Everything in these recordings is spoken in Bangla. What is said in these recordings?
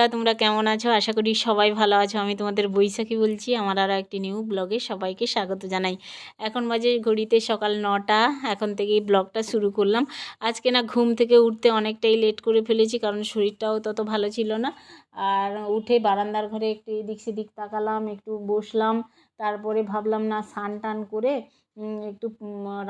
বন্ধুরা, তোমরা কেমন আছো? আশা করি সবাই ভালো আছো। আমি তোমাদের বৈশাখী বলছি। আমার আরও একটি নিউ ব্লগে সবাইকে স্বাগত জানাই। এখন বাজে ঘড়িতে সকাল নটা। এখন থেকেই ব্লগটা শুরু করলাম। আজকে না ঘুম থেকে উঠতে অনেকটাই লেট করে ফেলেছি, কারণ শরীরটাও তত ভালো ছিল না। আর উঠে বারান্দার ঘরে একটু এদিক সেদিক তাকালাম, একটু বসলাম। তারপরে ভাবলাম না স্নান টান করে একটু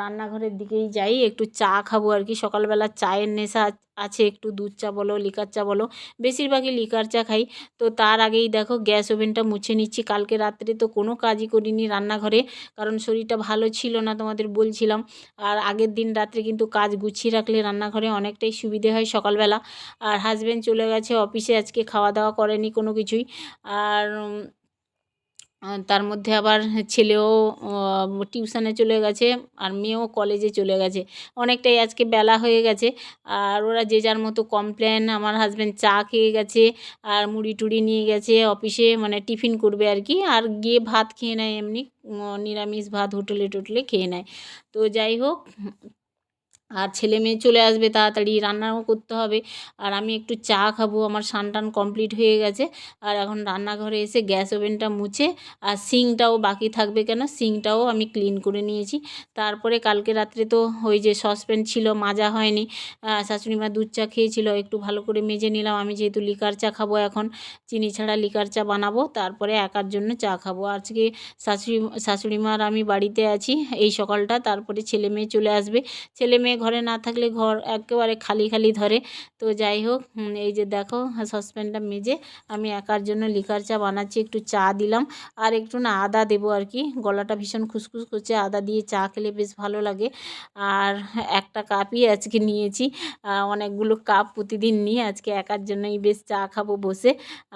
রান্নাঘরের দিকেই যাই, একটু চা খাব আর কি। সকালবেলা চায়ের নেশা আছে, একটু দুধ চা বলো, লিকার চা বলো, বেশিরভাগই লিকার চা খাই। তো তার আগেই দেখো গ্যাস ওভেনটা মুছে নিচ্ছি। কালকে রাত্রে তো কোনো কাজই করিনি রান্নাঘরে, কারণ শরীরটা ভালো ছিল না তোমাদের বলছিলাম। আর আগের দিন রাত্রে কিন্তু কাজ গুছিয়ে রাখলে রান্নাঘরে অনেকটাই সুবিধে হয় সকালবেলা। আর হাজব্যান্ড চলে গেছে অফিসে, আজকে খাওয়া দাওয়া করেনি কোনো কিছুই। আর তার মধ্যে আবার ছেলেও টিউশনে চলে গেছে আর মেয়েও কলেজে চলে গেছে। অনেকটাই আজকে বেলা হয়ে গেছে আর ওরা যে যার মতো কমপ্লেন আমার হাজব্যান্ড চা খেয়ে গেছে আর মুড়ি টুড়ি নিয়ে গেছে অফিসে মানে টিফিন করবে আর কি। আর গিয়ে ভাত খেয়ে নেয় এমনি নিরামিষ ভাত হোটেলে টোটেলে খেয়ে নেয়। তো যাই হোক আর ছেলে মেয়ে চলে আসবে তাড়াতাড়ি রান্নাও করতে হবে। আর আমি একটু চা খাব আমার টান কমপ্লিট হয়ে গেছে। আর এখন রান্নাঘরে এসে গ্যাস ওভেনটা মুছে আর সিঙ্কটাও বাকি থাকবে কেন? সিঙ্কটাও আমি ক্লিন করে নিয়েছি। তারপরে কালকে রাত্রে তো ওই যে সসপ্যান ছিল মাজা হয়নি। আহ, শাশুড়ি মা দুধ চা খেয়েছিল একটু ভালো করে মেজে নিলাম। আমি যেহেতু লিকার চা খাব এখন চিনি ছাড়া লিকার চা বানাবো তারপরে একার জন্য চা খাব। আজকে শাশুড়ি শাশুড়ি মার আমি বাড়িতে আছি এই সকালটা। তারপরে ছেলে মেয়ে চলে আসবে। ছেলে মেয়ে ঘরে না থাকলে ঘর একেবারে খালি খালি ধরে। তো যাই হোক এই যে দেখো সসপ্যানটা মেজে আমি একার জন্য লিকার চা বানাচ্ছি, একটু চা দিলাম। আর একটু না আদা দেবো আর কি, গলাটা ভীষণ খুসখুস করছে, আদা দিয়ে চা খেলে বেশ ভালো লাগে। আর একটা কাপই আজকে নিয়েছি অনেকগুলো কাপ প্রতিদিন নিয়ে আজকে একার জন্যই বেশ চা খাব বসে।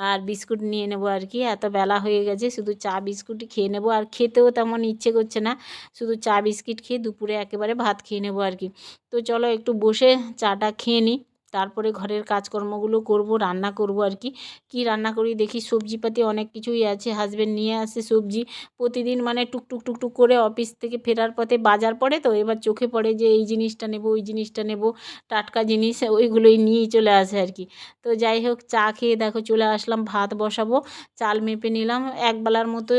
আর বিস্কুট নিয়ে নেব আর কি, এত বেলা হয়ে গেছে, শুধু চা বিস্কুটই খেয়ে নেব। আর খেতেও তেমন ইচ্ছে করছে না, শুধু চা বিস্কিট খেয়ে দুপুরে একেবারে ভাত খেয়ে নেব আর কি। তো চলো একটু বসে চাটা খেয়ে নিই। তারপরে ঘরের কাজকর্মগুলো করব, রান্না করব আর কি। কি রান্না করি দেখি সবজিপাতি অনেক কিছুই আছে হাজব্যান্ড নিয়ে আসে সবজি। প্রতিদিন মানে টুকটুক টুকটুক করে অফিস থেকে ফেরার পথে বাজার পড়ে তো, এবার চোখে পড়ে যে এই জিনিসটা নেব, ওই জিনিসটা নেব, টাটকা জিনিস ওইগুলোই নিয়েই চলে আসে আর কি। তো যাই হোক, চা খেয়ে দেখো চলে আসলাম, ভাত বসাবো, চাল মেপে নিলাম এক বেলার মতো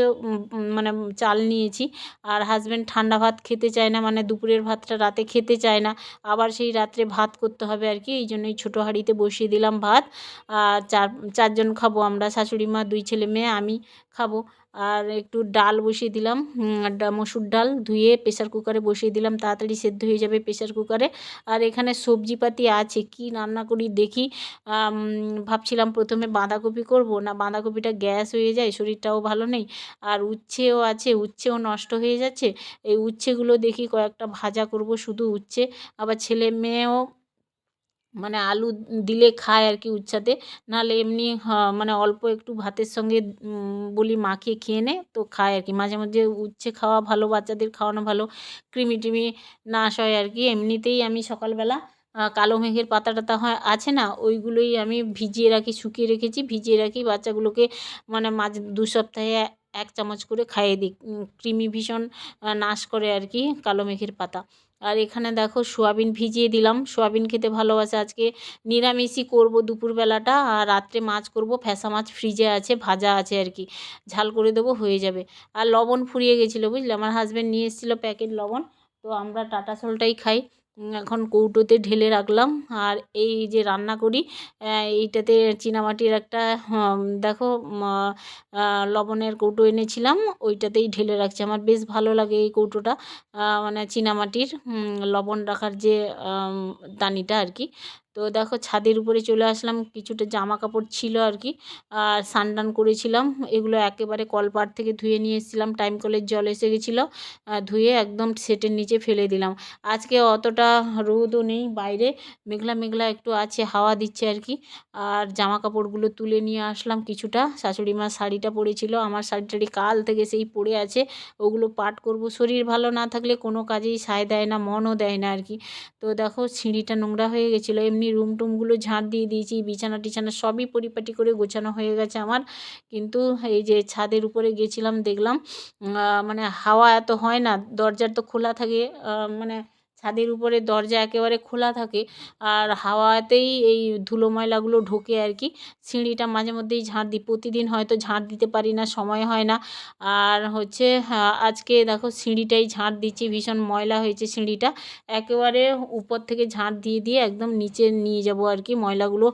মানে চাল নিয়েছি। আর হাজব্যান্ড ঠান্ডা ভাত খেতে চায় না মানে দুপুরের ভাতটা রাতে খেতে চায় না, আবার সেই রাত্রে ভাত করতে হবে আর কি, এই জন্যই ছোটো হাঁড়িতে বসিয়ে দিলাম ভাত। আর চার, চারজন খাব আমরা, শাশুড়ি মা, দুই ছেলে মেয়ে, আমি খাব। আর একটু ডাল বসিয়ে দিলাম। মসুর ডাল ধুয়ে প্রেশার কুকারে বসিয়ে দিলাম। তাড়াতাড়ি সেদ্ধ হয়ে যাবে প্রেশার কুকারে। আর এখানে সবজিপাতি আছে, কি রান্না করি দেখি। ভাবছিলাম প্রথমে বাঁধাকপি করব। না, বাঁধাকপিটা গ্যাস হয়ে যায়, শরীরটাও ভালো নেই। আর উচ্ছেও আছে, উচ্ছেও নষ্ট হয়ে যাচ্ছে। এই উচ্ছেগুলো দেখি কয়েকটা ভাজা করব শুধু উচ্ছে। আবার ছেলে মেয়েও মানে আলু দিলে খায় আর কি উচ্ছাতে নাহলে এমনি মানে অল্প একটু ভাতের সঙ্গে বলি মাখিয়ে খেয়ে নে, তো খায় আর কি মাঝে মাঝে উচ্ছে খাওয়া ভালো, বাচ্চাদের খাওয়ানো ভালো কৃমি টিমি নাশ হয় আর কি এমনিতেই আমি সকালবেলা কালো মেঘের পাতা টাতা হয়, আছে না? ওইগুলোই আমি ভিজিয়ে রাখি, শুকিয়ে রেখেছি, ভিজিয়ে রাখি, বাচ্চাগুলোকে মানে মাঝে, দু সপ্তাহে এক চামচ করে খাইয়ে দিই। কৃমি ভীষণ নাশ করে আর কি কালো মেঘের পাতা। আর এখানে দেখো সোয়াবিন ভিজিয়ে দিলাম। সোয়াবিন খেতে ভালোবাসে। আজকে নিরামিষই করব দুপুরবেলাটা আর রাত্রে মাছ করব। ফ্যাসা মাছ ফ্রিজে আছে, ভাজা আছে আর কি। ঝাল করে দেবো, হয়ে যাবে। আর লবণ ফুরিয়ে গেছিল, বুঝলে? আমার হাজব্যান্ড নিয়ে এসেছিল প্যাকেট লবণ। তো আমরা টাটা সোলটাই খাই। এখন কৌটোতে ঢেলে রাখলাম। আর এই যে রান্না করি এইটাতে চীনামাটির একটা দেখো লবণের কৌটো এনেছিলাম, ওইটাতেই ঢেলে রাখছি। আমার বেশ ভালো লাগে এই কৌটোটা মানে চীনামাটির লবণ রাখার যে দানিটা আর কি। তো দেখো ছাদের উপরে চলে আসলাম, কিছুটা জামা কাপড় ছিল আর কি আর স্নান করেছিলাম, এগুলো একেবারে কলপাট থেকে ধুয়ে নিয়ে এসেছিলাম টাইম কলের জল এসে গেছিল ধুয়ে একদম সেটের নিচে ফেলে দিলাম। আজকে অতটা রোদও নেই বাইরে, মেঘলা মেঘলা একটু আছে, হাওয়া দিচ্ছে আর কি আর জামা কাপড়গুলো তুলে নিয়ে আসলাম কিছুটা, শাশুড়ি মা শাড়িটা পরেছিল, আমার শাড়ি টাড়ি কাল থেকে সেই পড়ে আছে, ওগুলো পাট করব, শরীর ভালো না থাকলে কোনো কাজেই সায় দেয় না, মনও দেয় না আর কি তো দেখো সিঁড়িটা নোংরা হয়ে গেছিল, এমনি রুম টুমগুলো ঝাঁট দিয়ে দিয়েছি, বিছানা টিছানা সবই পরিপাটি করে গোছানো হয়ে গেছে আমার। কিন্তু এই যে ছাদের উপরে গেছিলাম, দেখলাম মানে হাওয়া এত হয় না, দরজার তো খোলা থাকে মানে ছাদের উপরে দরজা একেবারে খোলা থাকে আর হাওয়াতেই এই ধুলো ময়লাগুলো ঢোকে আর কি। সিঁড়িটা মাঝে মধ্যেই ঝাঁট দিই। প্রতিদিন হয়তো ঝাঁট দিতে পারি না, সময় হয় না। আর হচ্ছে আজকে দেখো সিঁড়িটাই ঝাঁট দিচ্ছি, ভীষণ ময়লা হয়েছে সিঁড়িটা। একেবারে উপর থেকে ঝাঁট দিয়ে দিয়ে একদম নিচে নিয়ে যাব আর কি। ময়লাগুলো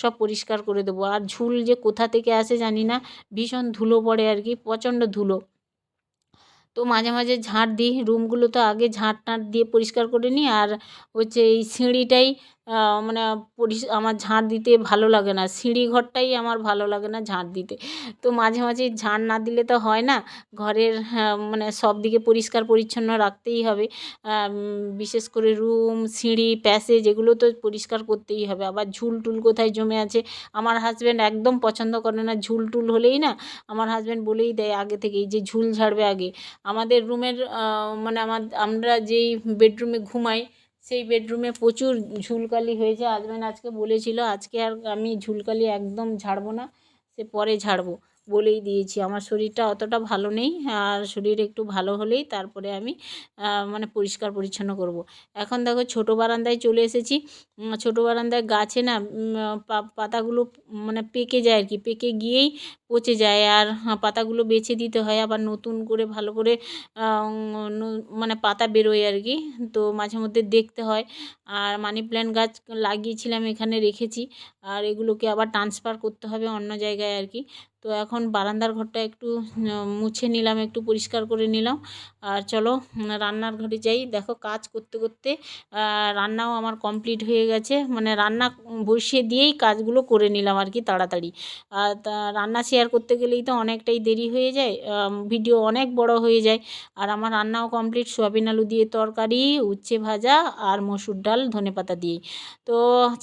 সব পরিষ্কার করে দেবো। আর ঝুল যে কোথা থেকে আসে জানি না, ভীষণ ধুলো পড়ে আর কি, প্রচণ্ড ধুলো। তো মাঝে মাঝে ঝাঁট দিই। রুমগুলো তো আগে ঝাঁট টাঁট দিয়ে পরিষ্কার করে নিই আর হচ্ছে এই সিঁড়িটাই মানে পরিষ আমার ঝাঁট দিতে ভালো লাগে না। সিঁড়ি ঘরটাই আমার ভালো লাগে না ঝাঁট দিতে। তো মাঝে মাঝে ঝাঁট না দিলে তো হয় না। ঘরের হ্যাঁ, মানে সব দিকে পরিষ্কার পরিচ্ছন্ন রাখতেই হবে। বিশেষ করে রুম সিঁড়ি প্যাসেজ এগুলো তো পরিষ্কার করতেই হবে। আবার ঝুল টুল কোথায় জমে আছে? আমার হাজব্যান্ড একদম পছন্দ করে না ঝুল টুল হলেই না। আমার হাজব্যান্ড বলেই দেয় আগে থেকেই যে ঝুল ঝাড়বে আগে। আমাদের রুমের মানে আমার, আমরা যেই বেডরুমে ঘুমাই, সেই বেডরুমে প্রচুর ঝুলকালি হয়েছে। আজমেন আজকে বলেছিল, আজকে আর আমি ঝুলকালি একদম ঝাড়ব না, সে পরে ঝাড়বো। বলেই দিয়েছি। আমার শরীরটা অতটা ভালো নেই, আর শরীর একটু ভালো হলেই তারপরে আমি মানে পরিষ্কার পরিচ্ছন্ন করব। এখন দেখো ছোটো বারান্দায় চলে এসেছি। ছোটো বারান্দায় গাছে না পাতাগুলো মানে পেকে যায় আর কি পেকে গিয়েই পচে যায় আর পাতাগুলো বেছে দিতে হয়। আবার নতুন করে ভালো করে মানে পাতা বেরোয় আর কি তো মাঝে মধ্যে দেখতে হয়। আর মানি প্ল্যান্ট গাছ লাগিয়েছিলাম এখানে রেখেছি। আর এগুলোকে আবার ট্রান্সফার করতে হবে অন্য জায়গায় আর কি তো এখন বারান্দার ঘরটা একটু মুছে নিলাম, একটু পরিষ্কার করে নিলাম। আর চলো রান্নার ঘরে যাই। দেখো কাজ করতে করতে রান্নাও আমার কমপ্লিট হয়ে গেছে। মানে রান্না বসিয়ে দিয়েই কাজগুলো করে নিলাম আর কি তাড়াতাড়ি। আর রান্না শেয়ার করতে গেলেই তো অনেকটাই দেরি হয়ে যায়। ভিডিও অনেক বড় হয়ে যায়। আর আমার রান্নাও কমপ্লিট। সোয়াবিন আলু দিয়ে তরকারি, উচ্ছে ভাজা আর মসুর ডাল ধনে পাতা দিয়েই। তো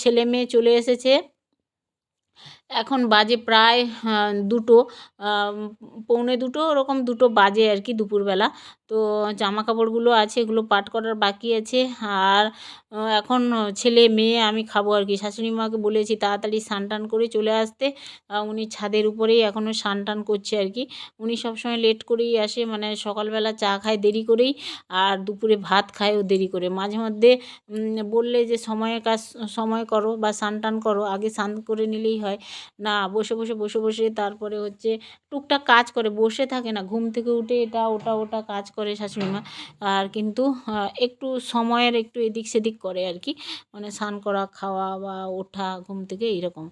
ছেলে মেয়ে চলে এসেছে। এখন বাজে প্রায় দুটো পৌনে দুটো, ওরকম দুটো বাজে আর কি দুপুরবেলা। তো জামা কাপড়গুলো আছে, এগুলো পাট করার বাকি আছে। আর এখন ছেলে, মেয়ে আমি খাব আর কি। শাশুড়ি মাকে বলেছি তাড়াতাড়ি স্নান টান করে চলে আসতে। উনি ছাদের উপরেই এখনও স্নান টান করছে আর কি। উনি সবসময় লেট করেই আসে মানে সকালবেলা চা খায় দেরি করেই, আর দুপুরে ভাত খায়ও দেরি করে। মাঝে মধ্যে বললে যে, সময়ে কাজ, সময় করো বা স্নান টান করো, আগে স্নান করে নিলেই হয়। না, বসে বসে বসে বসে তারপরে হচ্ছে টুকটাক কাজ করে, বসে থাকে না। ঘুম থেকে উঠে এটা, ওটা ওটা কাজ করে শাশুড়ি মা আর কিন্তু একটু সময়ের একটু এদিক সেদিক করে আর কি। মানে স্নান করা, খাওয়া বা ওঠা, ঘুম থেকে এইরকম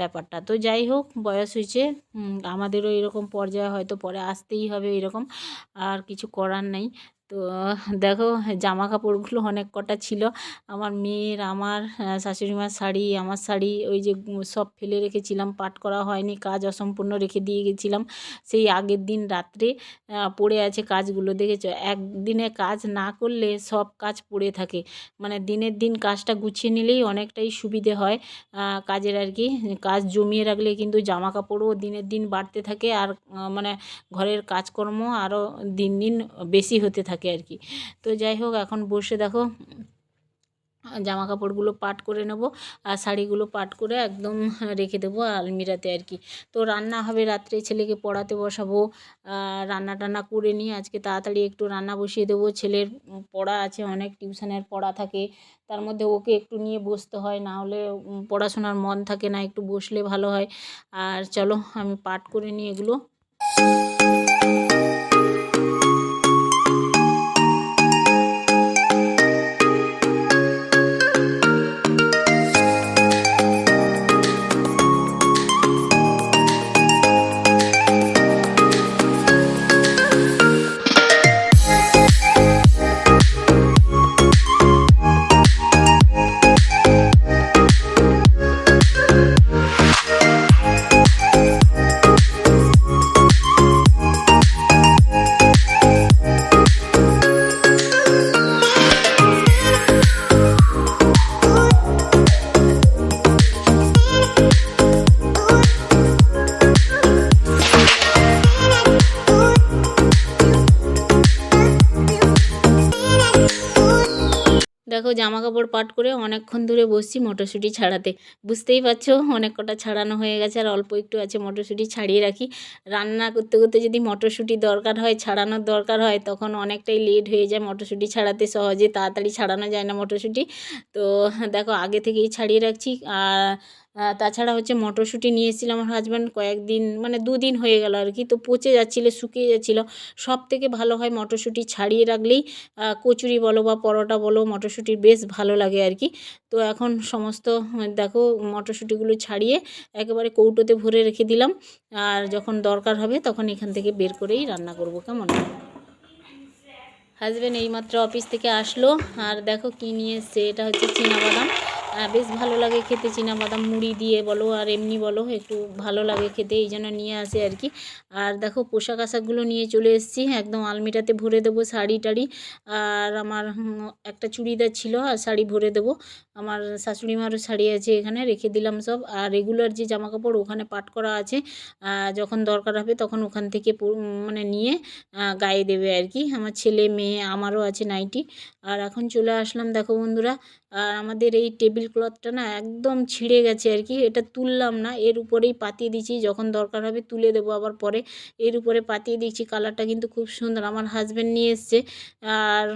ব্যাপারটা। তো যাই হোক, বয়স হয়েছে আমাদেরও এরকম পর্যায়ে হয়তো পরে আসতেই হবে এরকম। আর কিছু করার নেই। তো, দেখো জামা কাপড়গুলো অনেক কটা ছিল। আমার মেয়ের, আমার শাশুড়ি মার শাড়ি, আমার শাড়ি, ওই যে সব ফেলে রেখেছিলাম, পাট করা হয়নি, কাজ অসম্পূর্ণ রেখে দিয়ে গেছিলাম। সেই আগের দিন রাত্রে পড়ে আছে কাজগুলো, দেখেছ? একদিনে কাজ না করলে সব কাজ পড়ে থাকে। মানে দিনের দিন কাজটা গুছিয়ে নিলেই অনেকটাই সুবিধে হয় কাজের আর কি। কাজ জমিয়ে রাখলে কিন্তু জামা কাপড়ও দিনের দিন বাড়তে থাকে আর মানে ঘরের কাজকর্ম আরও দিন দিন বেশি হতে থাকে। থাকে আর কি। তো যাই হোক, এখন বসে দেখো জামা কাপড়গুলো পাট করে নেব আর শাড়িগুলো পাট করে একদম রেখে দেবো আলমিরাতে আর কি। তো রান্না হবে, রাত্রে ছেলেকে পড়াতে বসাবো রান্না টান্না করে নিয়ে আজকে তাড়াতাড়ি একটু রান্না বসিয়ে দেবো। ছেলের পড়া আছে, অনেক টিউশনের পড়া থাকে, তার মধ্যে ওকে একটু নিয়ে বসতে হয়, না হলে পড়াশোনার মন থাকে না, একটু বসলে ভালো হয়। আর চলো, আমি পাট করে নিই এগুলো। জামা কাপড় পাট করে অনেকক্ষণ ধরে বসছি মটরশুঁটি ছাড়াতে। বুঝতেই পারছ, অনেক কটা ছাড়ানো হয়ে গেছে আর অল্প একটু আছে মটরশুঁটি ছাড়িয়ে রাখি। রান্না করতে করতে যদি মটরশুঁটি দরকার হয়, ছাড়ানোর দরকার হয়, তখন অনেকটাই লেট হয়ে যায় মটরশুঁটি ছাড়াতে, সহজে তাড়াতাড়ি ছাড়ানো যায় না মটরশুঁটি। তো দেখো, আগে থেকেই ছাড়িয়ে রাখছি। আর তাছাড়া হচ্ছে মটরশুঁটি নিয়ে এসেছিল আমার হাজব্যান্ড কয়েকদিন মানে দুদিন হয়ে গেল আর কি। তো পচে যাচ্ছিল, শুকিয়ে যাচ্ছিল। সব থেকে ভালো হয় মটরশুঁটি ছাড়িয়ে রাখলেই কচুরি বলো বা পরোটা বলো, মটরশুঁটির বেশ ভালো লাগে আর কি। তো এখন সমস্ত, দেখো মটরশুঁটিগুলো ছাড়িয়ে একেবারে কৌটোতে ভরে রেখে দিলাম। আর যখন দরকার হবে তখন এখান থেকে বের করেই রান্না করব, কেমন? হাজব্যান্ড এইমাত্র অফিস থেকে আসলো। আর দেখো কী নিয়ে এসছে, এটা হচ্ছে বাদাম। বেশ ভালো লাগে খেতে। চিনা বাদাম মুড়ি দিয়ে বলো আর এমনি বলো, একটু ভালো লাগে খেতে, এই জন্য নিয়ে আসে আর কি। আর দেখো, পোশাক আশাকগুলো নিয়ে চলে এসেছি। একদম আলমিটাতে ভরে দেবো শাড়ি টাড়ি। আর আমার একটা চুড়িদার ছিল, আর শাড়ি ভরে দেবো। আমার শাশুড়ি মারও শাড়ি আছে এখানে, রেখে দিলাম সব। আর রেগুলার যে জামা কাপড় ওখানে পাট করা আছে যখন দরকার হবে তখন ওখান থেকে মানে নিয়ে গায়ে দেবে আর কি। আমার ছেলে, মেয়ে, আমারও আছে নাইটি। আর এখন চলে আসলাম, দেখো বন্ধুরা আর আমাদের এই টেবিল ক্লথটা না একদম ছিঁড়ে গেছে আর কি। এটা তুললাম না এর উপরেই পাতিয়ে দিচ্ছি যখন দরকার হবে তুলে দেবো আবার পরে। এর উপরে পাতিয়ে দিচ্ছি কালারটা কিন্তু খুব সুন্দর আমার হাজব্যান্ড নিয়ে এসছে। আর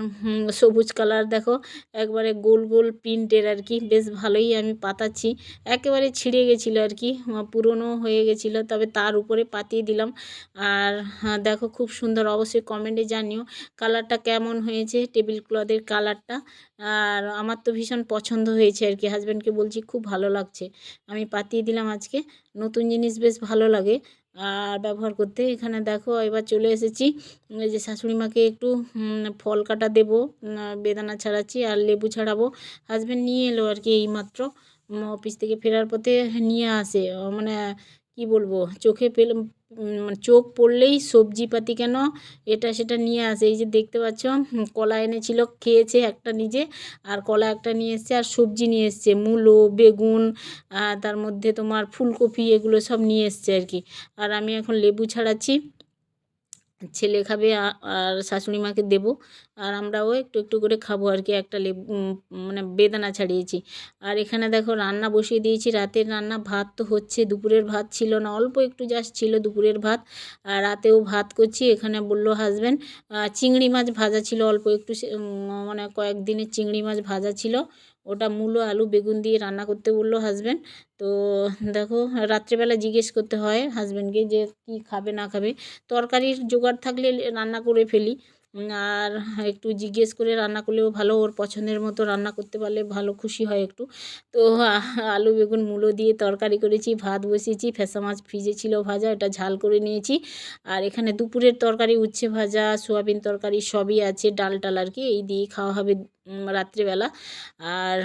সবুজ কালার দেখো একবারে গোল গোল প্রিন্টের আর কি বেশ ভালোই আমি পাতাচ্ছি। একেবারে ছিঁড়ে গেছিল আর কি পুরনো হয়ে গেছিল তবে তার উপরে পাতিয়ে দিলাম। আর হ্যাঁ, দেখো খুব সুন্দর অবশ্যই কমেন্টে জানিও কালারটা কেমন হয়েছে টেবিল ক্লথের কালারটা আর আমার তো ভীষণ পছন্দ হয়েছে আর কি। হাজব্যান্ডকে বলছি, খুব ভালো লাগছে। আমি পাতিয়ে দিলাম আজকে। নতুন জিনিস বেশ ভালো লাগে। আর ব্যবহার করতে এখানে দেখো, এবার চলে এসেছি। যে শাশুড়ি মাকে একটু ফল কাটা দেবো বেদানা ছাড়াচ্ছি আর লেবু ছাড়াবো। হাজব্যান্ড নিয়ে এলো আর কি এইমাত্র। অফিস থেকে ফেরার পথে নিয়ে আসে। মানে কি বলব, চোখে পেলে চোখ পড়লেই সবজিপাতি কেন? এটা সেটা নিয়ে আসে। এই যে দেখতে পাচ্ছ কলা এনেছিল, খেয়েছে একটা নিজে, আর কলা একটা নিয়ে এসছে, আর সবজি নিয়ে এসছে। মূলো, বেগুন তার মধ্যে তোমার ফুলকপি, এগুলো সব নিয়ে এসছে আর কি। আর আমি এখন লেবু ছাড়াচ্ছি। ছেলে খাবে আর শাশুড়ি মাকে দেবো। আর আমরাও একটু একটু করে খাব আর কি, একটা লেবু মানে বেদানা ছাড়িয়েছি। আর এখানে দেখো রান্না বসিয়ে দিয়েছি, রাতের রান্না ভাত তো হচ্ছে, দুপুরের ভাত ছিল না, অল্প একটু জাস্ট ছিল দুপুরের ভাত। আর রাতেও ভাত করছি, এখানে বলল হাজব্যান্ড চিংড়ি মাছ ভাজা ছিল, অল্প একটু মানে কয়েকদিনের চিংড়ি মাছ ভাজা ছিল। ওটা মূলো, আলু, বেগুন দিয়ে রান্না করতে বলল হাজব্যান্ড তো দেখো, রাত্রেবেলা জিজ্ঞেস করতে হয় হাজব্যান্ডকে যে কি খাবে না খাবে। তরকারির জোগাড় থাকলে রান্না করে ফেলি। আর একটু জিজ্ঞেস করে রান্না করলেও ভালো, ওর পছন্দের মতো রান্না করতে পারলে ভালো খুশি হয় একটু। তো আলু, বেগুন, মূলো দিয়ে তরকারি করেছি, ভাত বসিয়েছি, ফেসা মাছ ফ্রিজে ছিল ভাজা ওটা ঝাল করে নিয়েছি। আর এখানে দুপুরের তরকারি, উচ্ছে ভাজা, সোয়াবিন তরকারি সবই আছে, ডাল টাল আর কি, এই দিয়েই খাওয়া হবে রাত্রিবেলা। আর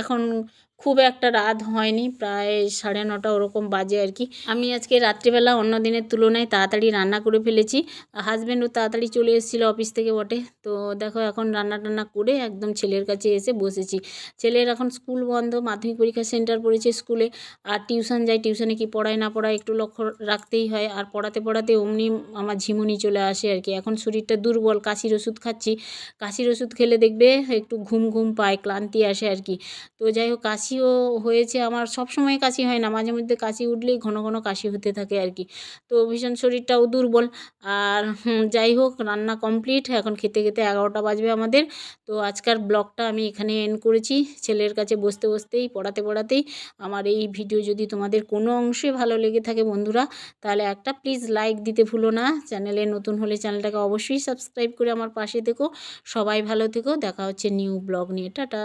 এখন খুব একটা রাত হয়নি, প্রায় সাড়ে নটা ওরকম বাজে আর কি। আমি আজকে রাত্রিবেলা অন্য দিনের তুলনায় তাড়াতাড়ি রান্না করে ফেলেছি। হাজব্যান্ডও তাড়াতাড়ি চলে এসেছিল অফিস থেকে বটে। তো দেখো এখন রান্না টান্না করে একদম ছেলের কাছে এসে বসেছি। ছেলের এখন স্কুল বন্ধ, মাধ্যমিক পরীক্ষা সেন্টার পড়েছে স্কুলে। আর টিউশন যায়, টিউশনে কি পড়ায় না পড়ায় একটু লক্ষ্য রাখতেই হয়। আর পড়াতে পড়াতে অমনি আমার ঝিমুনি চলে আসে আর কি। এখন শরীরটা দুর্বল, কাশির ওষুধ খাচ্ছি। কাশির ওষুধ খেলে দেখবে একটু ঘুম ঘুম পায়, ক্লান্তি আসে আর কি। তো যাই হোক কাশিও হয়েছে। আমার সব সময় কাশি হয় না। মাঝে মধ্যে কাশি উঠলেই ঘন ঘন কাশি হতে থাকে আর কি। তো ভীষণ শরীরটাও দুর্বল। আর যাই হোক, রান্না কমপ্লিট এখন খেতে খেতে এগারোটা বাজবে আমাদের। তো আজকের ব্লগটা আমি এখানে এন্ড করেছি। ছেলের কাছে বসতে বসতেই, পড়াতে পড়াতেই আমার এই ভিডিও যদি তোমাদের কোনো অংশে ভালো লেগে থাকে বন্ধুরা, তাহলে একটা প্লিজ লাইক দিতে ভুলো না। চ্যানেলে নতুন হলে চ্যানেলটাকে অবশ্যই সাবস্ক্রাইব করে আমার পাশে থেকো। সবাই ভালো থেকো। দেখা হচ্ছে নিউ ব্লগ নিয়ে। টাটা!